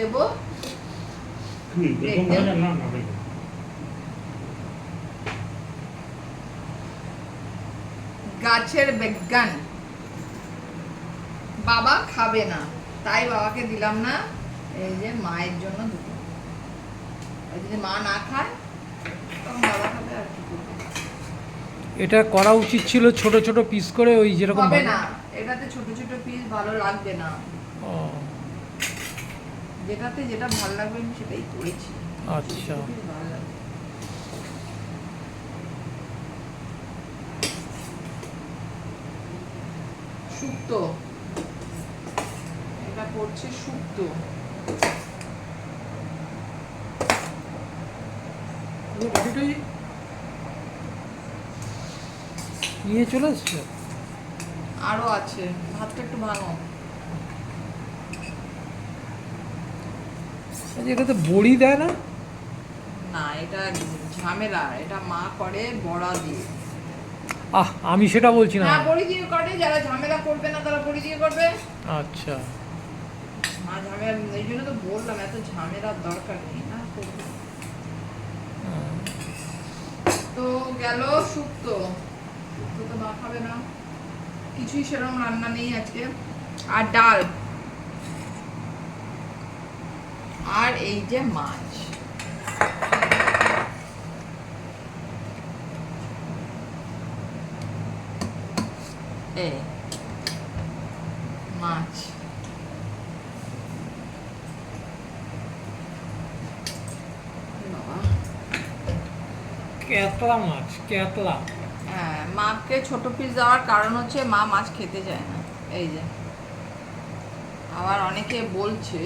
দেবো। গাছের বিজ্ঞান। বাবা খাবে না। তাই বাবাকে দিলাম না। এই যে মায়ের জন্য দুটো। যদি মা না খায় তখন বাবা খাবে আর কি করবে? এটা করা উচিত ছিল ছোট ছোট পিস করে ওই যেরকম হবে না। এটাতে ছোট ছোট পিস ভালো লাগবে না। ও, যেটাতে যেটা ভালো লাগবে আমি সেটাই করেছি। আচ্ছা। শুক্তো এটা পড়ছে শুক্তো নিয়ে চলে এসছো? আরও আছে ভাতটা একটু ভালো। এটাতে বড়ি দেয় না? না এটা ঝামেলা এটা মা করে বড়া দিয়ে। আহ আমি সেটা বলছি না। হ্যাঁ বড়ি দিয়ে করে যারা ঝামেলা করবে না তারা বড়ি দিয়ে করবে। আচ্ছা। মা ঝামেলা এই জন্য তো বললাম এত ঝামেলার দরকার নেই না তো গেল শুক্তো শুক্তো তো মা খাবে না। কিছুই সেরকম রান্না নেই আজকে। আর ডাল। আর এই যে মাছ। এ মাছ। বাবা। ক্যাতলা মাছ ক্যাতলা হ্যাঁ মাকে ছোট পিস দেওয়ার কারণ হচ্ছে মা মাছ খেতে চায় না। এই যে। আবার অনেকে বলছে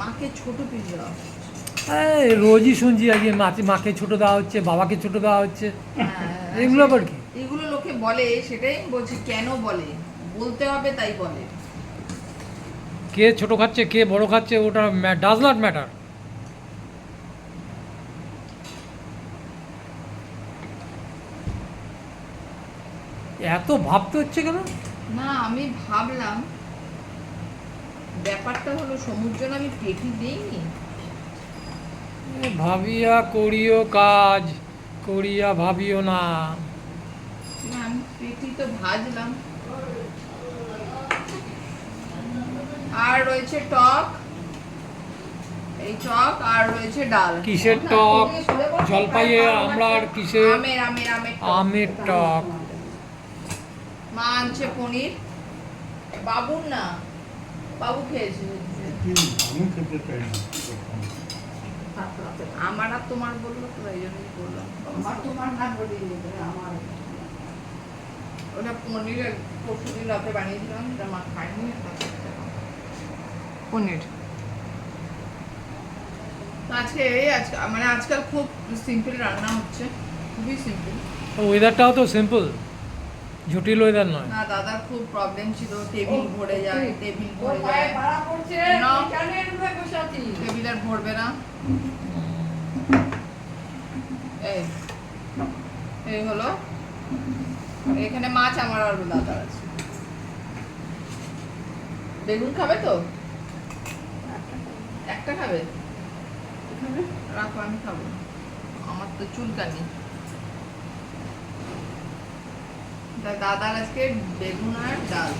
মাকে ছোট পিস দেওয়া এই রোজই শুনছি আজকে মাকে মাকে ছোট দেওয়া হচ্ছে বাবাকে ছোট দেওয়া হচ্ছে। হ্যাঁ, এগুলো আবার কি? এগুলো লোকে বলে সেটাই বলছি কেন বলে? বলতে হবে তাই বলে। কে ছোট খাচ্ছে কে বড় খাচ্ছে ওটা ডাজ নট ম্যাটার এত ভাবতে হচ্ছে কেন? না আমি ভাবলাম ব্যাপারটা হলো সমুদ্র আমি পেটি দিইনি। ভাবিয়া করিও কাজ করিয়া ভাবিও না। আমি পেটি তো ভাজলাম। আর রয়েছে টক। এই টক আর রয়েছে ডাল। কিসের টক? জলপাইয়ে আমরা আর কিসের আমের আমের আমের টক। আমের টক। মা আনছে পনির। বাবুর না। বাবু খেয়েছে। আমি খেতে চাই না আমার আর তোমার বলল তো এই জন্যই বললাম। আমার তোমার না বলি আমার। ওটা পনিরের পরশু দিন রাতে বানিয়েছিলাম এটা মা খায়নি পনির? আজকে এই আজকে মানে আজকাল খুব সিম্পল রান্না হচ্ছে খুবই সিম্পল ওয়েদারটাও তো সিম্পল জটিল ওয়েদার নয়। না দাদার খুব প্রবলেম ছিল টেবিল ভরে যায় টেবিল ভরে যায়। ভাড়া পড়ছে না। তুই কেন এরকম বসে আছিস? টেবিল আর ভরবে না। এই এই হলো। এখানে মাছ আমার আর দাদার আছে। বেগুন খাবে তো? একটা খাবে? রাখো আমি খাব। আমার তো চুলকানি। তা দাদার আজকে বেগুন আর ডাল।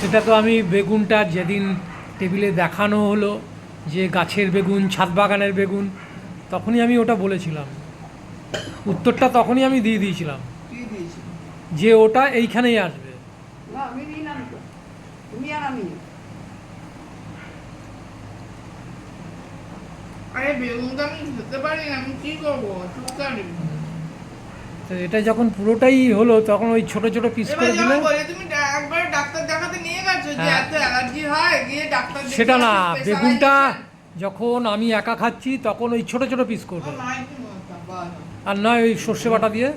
সেটা তো আমি বেগুনটা যেদিন টেবিলে দেখানো হলো যে গাছের বেগুন ছাদ বাগানের বেগুন তখনই আমি ওটা বলেছিলাম। উত্তরটা তখনই আমি দিয়ে দিয়েছিলাম। যে ওটা এইখানেই আসবে। তো। আমি। আরে বেগুনটা আমি খেতে পারি না আমি কি করব? তো এটা যখন পুরোটাই হলো তখন ওই ছোট ছোট পিস করে দিলে? তুমি একবার ডাক্তার দেখাতে নিয়ে গেছো যে হ্যাঁ। এত অ্যালার্জি হয় গিয়ে ডাক্তার সেটা না বেগুনটা যখন আমি একা খাচ্ছি তখন ওই ছোট ছোট পিস করবে। আর নয় ওই সর্ষে বাটা দিয়ে?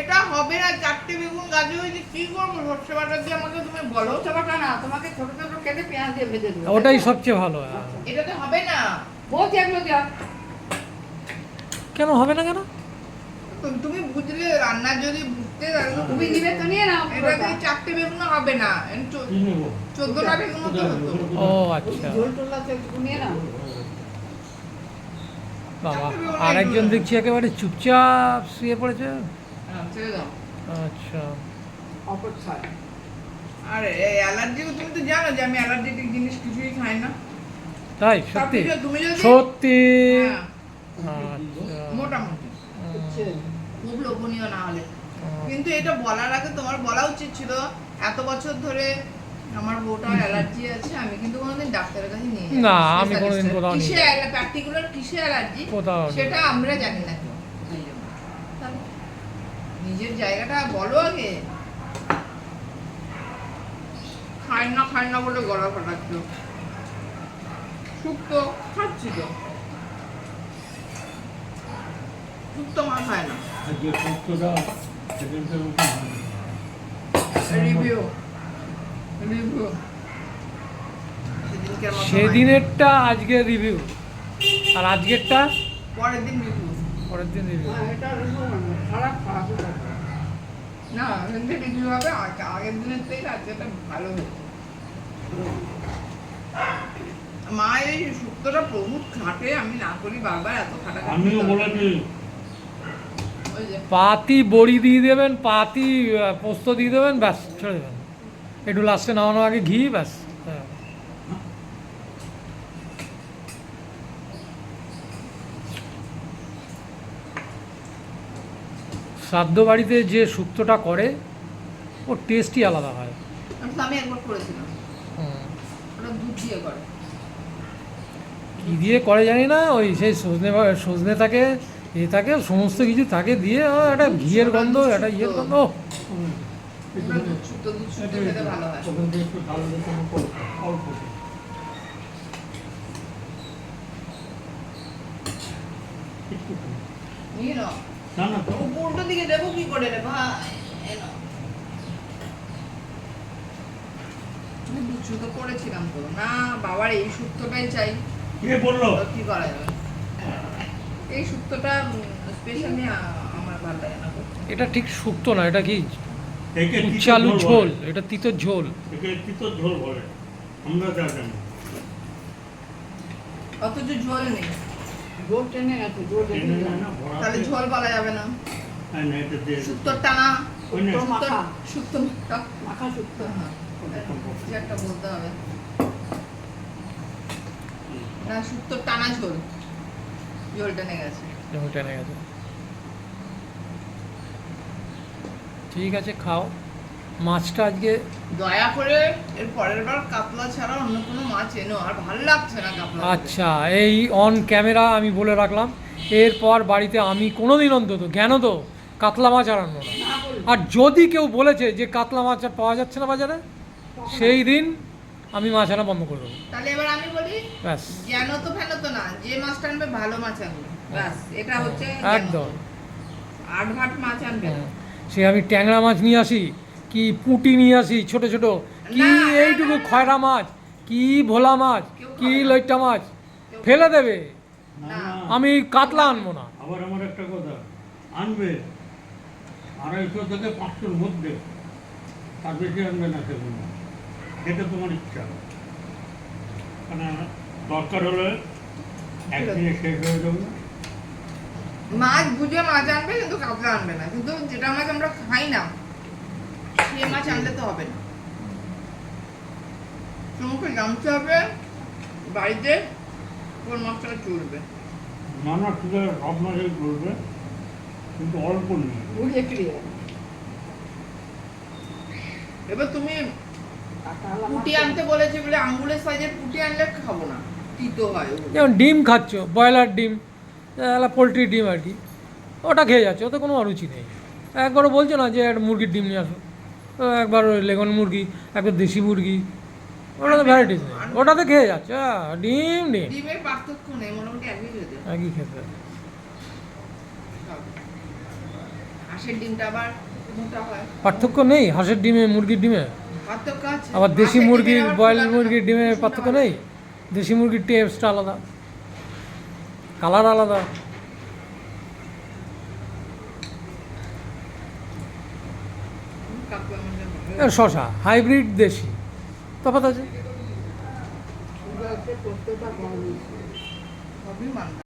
এটা হবে না চারটে বেগুন হয়েছে কি করব? সর্ষে বাটা দিয়ে আমাকে তুমি বলো। বাটা না তোমাকে ছোট ছোট কেটে পেঁয়াজ দিয়ে ভেজে দেবো। ওটাই সবচেয়ে ভালো হ্যাঁ। এটাতে হবে না। বলছি এগুলো কেন হবে না কেন? তুমি বুঝলে রান্না যদি বুঝতে ঠিক তুমি নিবে তো নিয়ে নাও। চারটে বেগুন হবে না চোদ্দটা বেগুন তো। হতো ও আচ্ছা। ঝোল টোল নিয়ে নাও। বাবা আর একজন দেখছি একেবারে চুপচাপ শুয়ে পড়েছে। হ্যাঁ, আচ্ছা। অপছয় আর এই অ্যালার্জি তুমি তো জানো যে আমি অ্যালার্জেটিক জিনিস কিছুই খাই না। তাই সত্যি? কিছু তুমি যদি সত্যি? হ্যাঁ, আচ্ছা। মোটামুটি। হচ্ছে। খুব লোভনীয় না হলে। কিন্তু এটা বলার আগে তোমার বলা উচিত ছিল এত বছর ধরে আমার বউটার অ্যালার্জি আছে আমি কিন্তু কোনোদিন ডাক্তারের কাছে নিয়ে। না, আমি কোনোদিন। কোথাও কিসে পার্টিকুলার কিসে অ্যালার্জি সেটা আমরা জানি না নিজের জায়গাটা বলো আগে। খাই না খাই না বলে গলা ফাটাচ্ছ। শুক্তো খাচ্ছি তো। শুক্তো মা খায় না। যে সেখানকার। Review review. সেদিনেরটা আজকে রিভিউ আর আজকেরটা? পরের দিন রিভিউ পরের দিন রিভিউ এটা না, খারাপ খারাপ না সেদিন রিভিউ হবে আগের দিনের থেকে আজকেটা ভালো হয়েছে। মা এই শুক্তোটা বহুত খাটে আমি না করি বারবার এত খাটা আমিও বলেছি পাতি বড়ি দিয়ে দেবেন পাতি পোস্ত দিয়ে দেবেন ব্যাস ছেড়ে দেবেন। একটু লাস্টে নামানোর আগে ঘি ব্যাস হ্যাঁ। শ্রাদ্ধ বাড়িতে যে শুক্তোটা করে ওর টেস্টই আলাদা হয়। আমি একবার করেছিলাম। দুধ দিয়ে করে। কি দিয়ে করে জানি না ওই সেই সজনে সজনে থাকে এ থাকে সমস্ত কিছু থাকে দিয়ে একটা ঘিয়ের গন্ধ একটা ইয়ের গন্ধ। না না তো। দিকে দেবো কি করে রে ভাই? আমি করেছিলাম তো। না বাবার এই শুক্তোটাই চাই। কে বলল? কি করা যাবে? এই শুক্তোটা স্পেশালি আমার ভালো লাগে না এটা ঠিক শুক্তো না এটা কি বলে। ঝোল এটা তিতর ঝোল। একে তিতো ঝোল বলে। আমরা যা জানি। অথচ ঝোল নেই। জোর টেনে আছে টেনে টেনে না, তাহলে ঝোল বলা যাবে না। হ্যাঁ, না, এটা দিয়ে- শুক্তোর টানা ওই শুক্তো মাখা। শুক্তো মাখা। মাখা হ্যাঁ, একটা বলতে হবে। না শুক্তোর টানা ঝোল। ঝোল টেনে গেছে। ঝোল টেনে গেছে। ঠিক আছে খাও। মাছটা আজকে দয়া করে এর পরের বার কাতলা ছাড়া অন্য কোনো মাছ এনো আর ভালো লাগছে না কাতলা আচ্ছা এই অন ক্যামেরা আমি বলে রাখলাম এরপর বাড়িতে আমি কোনো দিন অন্তত জ্ঞান তো? কাতলা মাছ আর আনব না। না আর যদি কেউ বলেছে যে কাতলা মাছ আর পাওয়া যাচ্ছে না বাজারে সেই দিন আমি মাছ আনা বন্ধ করে দেবো। তাহলে এবার আমি বলি ব্যাস। জ্ঞান তো ফেন তো না যে মাছটা আনবে ভালো মাছ আনবে। ব্যাস এটা হচ্ছে একদম। আট ঘাট মাছ আনবে সে আমি ট্যাংরা মাছ নিয়ে আসি কি পুঁটি নিয়ে আসি ছোট ছোট কি এইটুকু। খয়রা মাছ কি ভোলা মাছ কি। লইট্টা মাছ ফেলে দেবে। আমি কাতলা আনব না। আবার আমার একটা কথা আনবে আড়াইশো থেকে পাঁচশোর মধ্যে তার বেশি আনবে না সেগুলো এটা তোমার ইচ্ছা। মানে দরকার হলে একদিনে শেষ হয়ে যাবে মাছ বুঝে মাছ আনবে কিন্তু কাতলা আনবে না। কিন্তু যেটা মাছ আমরা খাই না সে মাছ আনলে তো হবে না। তোমাকে জানতে হবে বাড়িতে কোন মাছটা চলবে। নানা ঠিক আছে সব মাসে করবে কিন্তু অল্প নেই এবার তুমি পুটি আনতে বলেছে বলে আঙ্গুলের সাইজের পুটি আনলে খাব না। তিতো হয় যেমন ডিম খাচ্ছ ব্রয়লার ডিম পোলট্রি ডিম আর কি ওটা খেয়ে যাচ্ছে ওতে কোনো অরুচি নেই। একবারও বলছো না যে একটা মুরগির ডিম নিয়ে আসো। একবার লেগন মুরগি একবার দেশি মুরগি ওটা তো ভ্যারাইটিস নেই। ওটা তো খেয়ে যাচ্ছে ডিম ডিম ডিমের পার্থক্য নেই মোটামুটি একই খেতে হাঁসের ডিমটা আবার মোটা হয়। পার্থক্য নেই হাঁসের ডিমে মুরগির ডিমে? আবার দেশি মুরগির ডিমের ব্রয়লার মুরগির ডিমে সুন্দর পার্থক্য নেই? দেশি মুরগির টেস্টটা আলাদা। কালার আলাদা। শশা হাইব্রিড দেশি। তফাৎ আছে?